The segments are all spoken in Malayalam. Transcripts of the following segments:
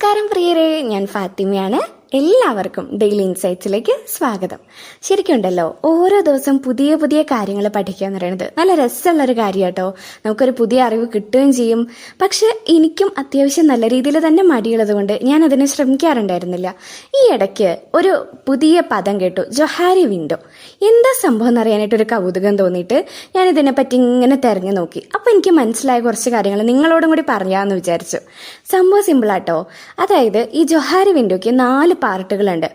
നമസ്കാരം പ്രിയരെ ഞാൻ ഫാത്തിമയാണ്. എല്ലാവർക്കും ഡെയിലി ഇൻസൈറ്റ്സിലേക്ക് സ്വാഗതം. ശരിക്കുണ്ടല്ലോ ഓരോ ദിവസം പുതിയ പുതിയ കാര്യങ്ങൾ പഠിക്കുക എന്ന് പറയുന്നത് നല്ല രസമുള്ളൊരു കാര്യം കേട്ടോ നമുക്കൊരു പുതിയ അറിവ് കിട്ടുകയും ചെയ്യും. പക്ഷെ എനിക്കും അത്യാവശ്യം നല്ല രീതിയിൽ തന്നെ മടിയുള്ളത് കൊണ്ട് ഞാൻ അതിനെ ശ്രമിക്കാറുണ്ടായിരുന്നില്ല. ഈ ഇടയ്ക്ക് ഒരു പുതിയ പദം കേട്ടു ജൊഹാരി വിൻഡോ. എന്താ സംഭവം എന്നറിയാനായിട്ട് ഒരു കൗതുകം തോന്നിയിട്ട് ഞാൻ ഇതിനെപ്പറ്റി ഇങ്ങനെ തിരഞ്ഞു നോക്കി. അപ്പോൾ എനിക്ക് മനസ്സിലായ കുറച്ച് കാര്യങ്ങൾ നിങ്ങളോടും കൂടി പറയാമെന്ന് വിചാരിച്ചു. സംഭവം സിമ്പിളാട്ടോ അതായത് ഈ ജൊഹാരി വിൻഡോയ്ക്ക് നാല് പാർട്ടുകളുണ്ട്.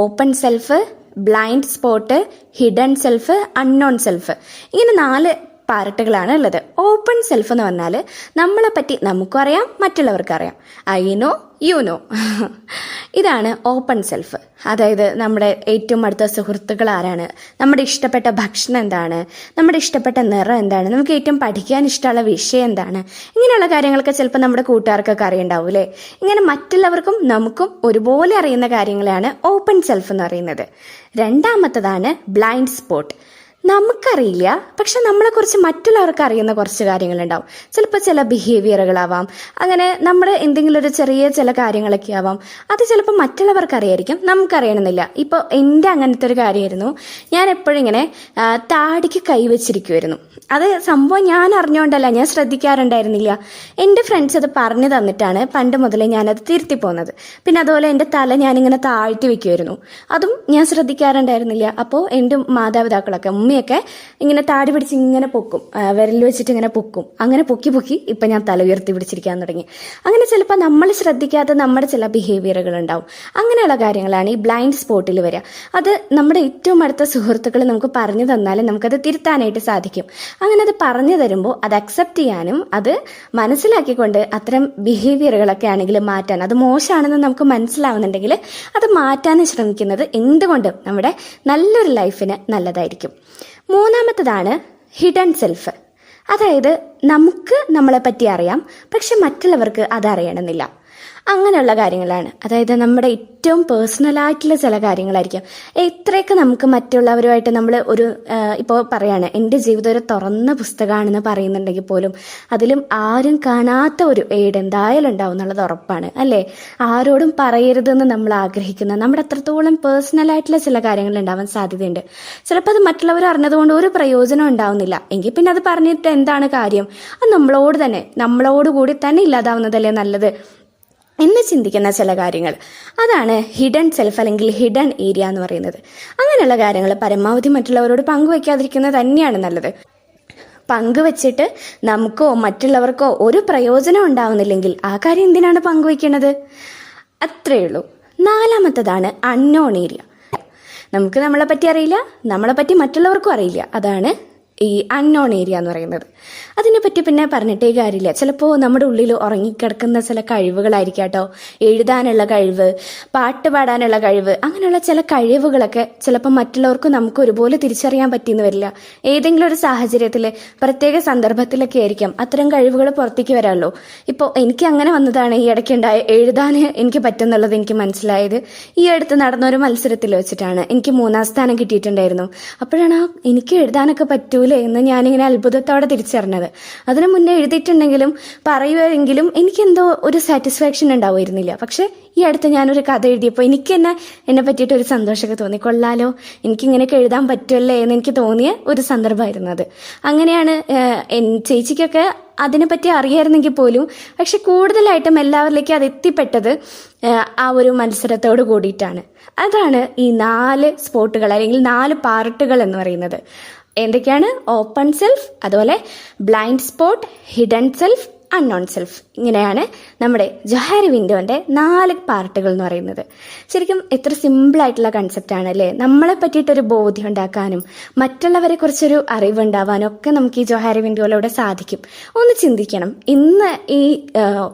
Open self blind spot hidden self unknown self ഇങ്ങനെ നാല് പാർട്ടുകളാണ് ഉള്ളത്. ഓപ്പൺ സെൽഫ് എന്ന് പറഞ്ഞാൽ നമ്മളെ പറ്റി നമുക്കും അറിയാം മറ്റുള്ളവർക്കും അറിയാം ഐ നോ യു നോ ഇതാണ് ഓപ്പൺ സെൽഫ് അതായത് നമ്മുടെ ഏറ്റവും അടുത്ത സുഹൃത്തുക്കൾ ആരാണ്? നമ്മുടെ ഇഷ്ടപ്പെട്ട ഭക്ഷണം എന്താണ്? നമ്മുടെ ഇഷ്ടപ്പെട്ട നിറം എന്താണ്? നമുക്ക് ഏറ്റവും പഠിക്കാൻ ഇഷ്ടമുള്ള വിഷയം എന്താണ്? ഇങ്ങനെയുള്ള കാര്യങ്ങളൊക്കെ ചിലപ്പോൾ നമ്മുടെ കൂട്ടുകാർക്കൊക്കെ അറിയണ്ടാവും അല്ലേ? ഇങ്ങനെ മറ്റുള്ളവർക്കും നമുക്കും ഒരുപോലെ അറിയുന്ന കാര്യങ്ങളാണ് ഓപ്പൺ സെൽഫ് എന്ന് പറയുന്നത്. രണ്ടാമത്തതാണ് ബ്ലൈൻഡ് സ്പോട്ട് നമുക്കറിയില്ല. പക്ഷെ നമ്മളെ നമ്മളെക്കുറിച്ച് മറ്റുള്ളവർക്ക് അറിയുന്ന കുറച്ച് കാര്യങ്ങളുണ്ടാവും. ചിലപ്പോൾ ചില ബിഹേവിയറുകളാവാം അങ്ങനെ നമ്മുടെ എന്തെങ്കിലും ഒരു ചെറിയ ചില കാര്യങ്ങളൊക്കെ ആവാം. അത് ചിലപ്പോൾ മറ്റുള്ളവർക്ക് അറിയായിരിക്കും. നമുക്കറിയണമെന്നില്ല. ഇപ്പോൾ എന്റെ അങ്ങനത്തെ ഒരു കാര്യമായിരുന്നു. ഞാൻ എപ്പോഴും ഇങ്ങനെ താടിക്ക് കൈവച്ചിരിക്കുമായിരുന്നു അത് സംഭവം ഞാൻ അറിഞ്ഞുകൊണ്ടല്ല ഞാൻ ശ്രദ്ധിക്കാറുണ്ടായിരുന്നില്ല. എന്റെ ഫ്രണ്ട്സ് അത് പറഞ്ഞു തന്നിട്ടാണ് പണ്ട് മുതലേ ഞാനത് തിരുത്തി പോകുന്നത് പിന്നെ അതുപോലെ എന്റെ തല ഞാനിങ്ങനെ താഴ്ത്തി വെക്കുമായിരുന്നു അതും ഞാൻ ശ്രദ്ധിക്കാറുണ്ടായിരുന്നില്ല. അപ്പോൾ എന്റെ മാതാപിതാക്കളൊക്കെ ഉമ്മയൊക്കെ ഇങ്ങനെ താടി പിടിച്ച് ഇങ്ങനെ പൊക്കും. വിരൽ വെച്ചിട്ട് ഇങ്ങനെ പൊക്കും. അങ്ങനെ പൊക്കി പൊക്കി ഇപ്പം ഞാൻ തല ഉയർത്തി പിടിച്ചിരിക്കാൻ തുടങ്ങി. അങ്ങനെ ചിലപ്പോൾ നമ്മൾ ശ്രദ്ധിക്കാത്ത നമ്മുടെ ചില ബിഹേവിയറുകൾ ഉണ്ടാവും. അങ്ങനെയുള്ള കാര്യങ്ങളാണ് ഈ ബ്ലൈൻഡ് സ്പോട്ടിൽ വരിക. അത് നമ്മുടെ ഏറ്റവും അടുത്ത സുഹൃത്തുക്കൾ നമുക്ക് പറഞ്ഞു തന്നാൽ നമുക്കത് തിരുത്താനായിട്ട് സാധിക്കും. അങ്ങനെ അത് പറഞ്ഞു തരുമ്പോൾ അത് അക്സെപ്റ്റ് ചെയ്യാനും അത് മനസ്സിലാക്കിക്കൊണ്ട് അത്തരം ബിഹേവിയറുകളൊക്കെ ആണെങ്കിൽ മാറ്റാൻ അത് മോശമാണെന്ന് നമുക്ക് മനസ്സിലാവുന്നുണ്ടെങ്കിൽ അത് മാറ്റാൻ ശ്രമിക്കുന്നത് എന്തുകൊണ്ടും നമ്മുടെ നല്ലൊരു ലൈഫിന് നല്ലതായിരിക്കും. മൂന്നാമത്തതാണ് ഹിഡൻ സെൽഫ് അതായത് നമുക്ക് നമ്മളെ പറ്റി അറിയാം പക്ഷെ മറ്റുള്ളവർക്ക് അതറിയണമെന്നില്ല അങ്ങനെയുള്ള കാര്യങ്ങളാണ്. അതായത് നമ്മുടെ ഏറ്റവും പേഴ്സണലായിട്ടുള്ള ചില കാര്യങ്ങളായിരിക്കും. എത്രയൊക്കെ നമുക്ക് മറ്റുള്ളവരുമായിട്ട് നമ്മൾ ഒരു ഇപ്പോൾ പറയാണ് എന്റെ ജീവിതം ഒരു തുറന്ന പുസ്തകമാണെന്ന് പറയുന്നുണ്ടെങ്കിൽ പോലും അതിലും ആരും കാണാത്ത ഒരു ഏട് എന്തായാലും ഉണ്ടാവും എന്നുള്ളത് ഉറപ്പാണ് അല്ലേ? ആരോടും പറയരുതെന്ന് നമ്മൾ ആഗ്രഹിക്കുന്ന നമ്മുടെ അത്രത്തോളം പേഴ്സണലായിട്ടുള്ള ചില കാര്യങ്ങൾ ഉണ്ടാവാൻ സാധ്യതയുണ്ട്. ചിലപ്പോൾ അത് മറ്റുള്ളവർ അറിഞ്ഞതുകൊണ്ട് ഒരു പ്രയോജനം ഉണ്ടാവുന്നില്ല. എങ്കിൽ പിന്നെ അത് പറഞ്ഞിട്ട് എന്താണ് കാര്യം? അത് നമ്മളോട് തന്നെ നമ്മളോട് കൂടി തന്നെ ഇല്ലാതാവുന്നതല്ലേ നല്ലത്? എന്ന് ചിന്തിക്കുന്ന ചില കാര്യങ്ങൾ. അതാണ് ഹിഡൻ സെൽഫ് അല്ലെങ്കിൽ ഹിഡൻ ഏരിയ എന്ന് പറയുന്നത്. അങ്ങനെയുള്ള കാര്യങ്ങൾ പരമാവധി മറ്റുള്ളവരോട് പങ്കുവയ്ക്കാതിരിക്കുന്നത് തന്നെയാണ് നല്ലത്. പങ്കുവച്ചിട്ട് നമുക്കോ മറ്റുള്ളവർക്കോ ഒരു പ്രയോജനം ഉണ്ടാവുന്നില്ലെങ്കിൽ ആ കാര്യം എന്തിനാണ് പങ്കുവയ്ക്കുന്നത് അത്രയേ ഉള്ളൂ. നാലാമത്തതാണ് അൺനോൺ ഏരിയ നമുക്ക് നമ്മളെ പറ്റി അറിയില്ല നമ്മളെ പറ്റി മറ്റുള്ളവർക്കും അറിയില്ല. അതാണ് ഈ അൺനോൺ ഏരിയ എന്ന് പറയുന്നത്. അതിനെപ്പറ്റി പിന്നെ പറഞ്ഞിട്ടേ കാര്യമില്ല. ചിലപ്പോൾ നമ്മുടെ ഉള്ളിൽ ഉറങ്ങിക്കിടക്കുന്ന ചില കഴിവുകളായിരിക്കും കേട്ടോ. എഴുതാനുള്ള കഴിവ് പാട്ട് പാടാനുള്ള കഴിവ് അങ്ങനെയുള്ള ചില കഴിവുകളൊക്കെ ചിലപ്പോൾ മറ്റുള്ളവർക്ക് നമുക്ക് ഒരുപോലെ തിരിച്ചറിയാൻ പറ്റിയെന്ന് വരില്ല. ഏതെങ്കിലും ഒരു സാഹചര്യത്തിൽ പ്രത്യേക സന്ദർഭത്തിലൊക്കെ ആയിരിക്കാം അത്തരം കഴിവുകൾ പുറത്തേക്ക് വരാമല്ലോ. ഇപ്പോൾ എനിക്ക് അങ്ങനെ വന്നതാണ് ഈ ഇടയ്ക്കുണ്ടായ എഴുതാൻ എനിക്ക് പറ്റുന്നുള്ളത് എനിക്ക് മനസ്സിലായത്. ഈ അടുത്ത് നടന്ന ഒരു മത്സരത്തിൽ വെച്ചിട്ടാണ് എനിക്ക് മൂന്നാം സ്ഥാനം കിട്ടിയിട്ടുണ്ടായിരുന്നു. അപ്പോഴാണ് എനിക്ക് എഴുതാനൊക്കെ പറ്റൂലേ എന്ന് ഞാനിങ്ങനെ അത്ഭുതത്തോടെ തിരിച്ചറിഞ്ഞത്. അതിനു മുന്നേ എഴുതിയിട്ടുണ്ടെങ്കിലും പറയുമെങ്കിലും എനിക്കെന്തോ ഒരു സാറ്റിസ്ഫാക്ഷൻ ഉണ്ടാവുമായിരുന്നില്ല. പക്ഷേ ഈ അടുത്ത് ഞാനൊരു കഥ എഴുതിയപ്പോൾ എനിക്ക് തന്നെ എന്നെ പറ്റിയിട്ട് ഒരു സന്തോഷമൊക്കെ തോന്നി. കൊള്ളാലോ എനിക്കിങ്ങനെയൊക്കെ എഴുതാൻ പറ്റുമല്ലേ എന്ന് എനിക്ക് തോന്നിയ ഒരു സന്ദർഭമായിരുന്നു അത്. അങ്ങനെയാണ് ചേച്ചിക്കൊക്കെ അതിനെപ്പറ്റി അറിയായിരുന്നെങ്കിൽ പോലും പക്ഷെ കൂടുതലായിട്ടും എല്ലാവരിലേക്കും അത് എത്തിപ്പെട്ടത് ആ ഒരു മത്സരത്തോട് കൂടിയിട്ടാണ്. അതാണ് ഈ നാല് സ്പോട്ടുകൾ അല്ലെങ്കിൽ നാല് പാർട്ടുകൾ എന്ന് പറയുന്നത്. എന്തൊക്കെയാണ്? ഓപ്പൺ സെൽഫ് അതുപോലെ blind spot hidden self unknown self ഇങ്ങനെയാണ് നമ്മുടെ ജൊഹാരി വിൻഡോന്റെ നാല് പാർട്ടുകൾ എന്ന് പറയുന്നത്. ശരിക്കും എത്ര കൺസെപ്റ്റ് ആണ് അല്ലേ? നമ്മളെ പറ്റിയിട്ടൊരു ബോധ്യം ഉണ്ടാക്കാനും മറ്റുള്ളവരെ കുറിച്ചൊരു അറിവ് ഉണ്ടാവാനും ഒക്കെ നമുക്ക് ഈ ജൊഹാരി വിൻഡോയിലൂടെ സാധിക്കും. ഒന്ന് ചിന്തിക്കണം. ഇന്ന് ഈ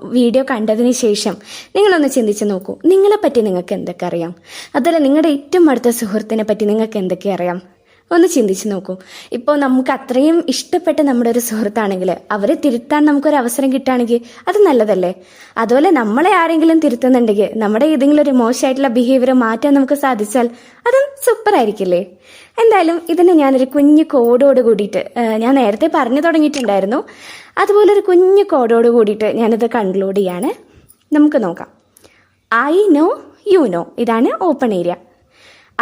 വീഡിയോ കണ്ടതിന് ശേഷം നിങ്ങളൊന്ന് ചിന്തിച്ച് നോക്കൂ. നിങ്ങളെ പറ്റി നിങ്ങൾക്ക് എന്തൊക്കെ അറിയാം? അതുപോലെ നിങ്ങളുടെ ഏറ്റവും അടുത്ത സുഹൃത്തിനെ പറ്റി നിങ്ങൾക്ക് എന്തൊക്കെ അറിയാം? ഒന്ന് ചിന്തിച്ച് നോക്കൂ. ഇപ്പോൾ നമുക്ക് അത്രയും ഇഷ്ടപ്പെട്ട നമ്മുടെ ഒരു സുഹൃത്താണെങ്കിൽ അവരെ തിരുത്താൻ നമുക്കൊരു അവസരം കിട്ടുകയാണെങ്കിൽ അത് നല്ലതല്ലേ? അതുപോലെ നമ്മളെ ആരെങ്കിലും തിരുത്തുന്നുണ്ടെങ്കിൽ നമ്മുടെ ഏതെങ്കിലും ഒരു മോശമായിട്ടുള്ള ബിഹേവിയർ മാറ്റാൻ നമുക്ക് സാധിച്ചാൽ അതും സൂപ്പർ ആയിരിക്കില്ലേ? എന്തായാലും ഇതിന് ഞാനൊരു കുഞ്ഞു കോഡോട് കൂടിയിട്ട് ഞാൻ നേരത്തെ പറഞ്ഞു തുടങ്ങിയിട്ടുണ്ടായിരുന്നു. അതുപോലെ ഒരു കുഞ്ഞു കോഡോട് കൂടിയിട്ട് ഞാനിത് കൺക്ലൂഡ് ചെയ്യാണ്. നമുക്ക് നോക്കാം. ഐ നോ യു നോ ഇതാണ് open area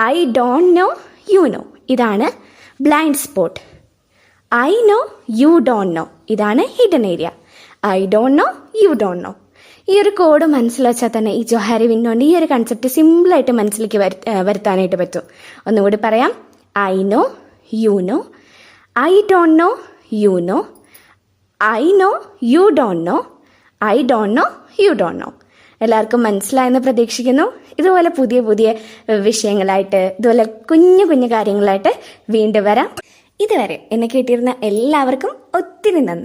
I don't know you know ഇതാണ് blind spot I know you don't know ഇതാണ് hidden area I don't know you don't know ഈ ഒരു കോഡ് മനസ്സിൽ വെച്ചാൽ തന്നെ ഈ ജോഹാരി വിന്നോണ്ട് ഈ ഒരു കൺസെപ്റ്റ് സിമ്പിളായിട്ട് മനസ്സിലേക്ക് വരുത്താനായിട്ട് പറ്റും. ഒന്നുകൂടി പറയാം. I know you know I don't know you know I know you don't know I don't know you don't know എല്ലാവർക്കും മനസ്സിലായെന്ന് പ്രതീക്ഷിക്കുന്നു. ഇതുപോലെ പുതിയ പുതിയ വിഷയങ്ങളായിട്ട് ഇതുപോലെ കുഞ്ഞു കുഞ്ഞു കാര്യങ്ങളായിട്ട് വീണ്ടും വരാം. ഇതുവരെ എന്നെ കേട്ടിരുന്ന എല്ലാവർക്കും ഒത്തിരി നന്ദി.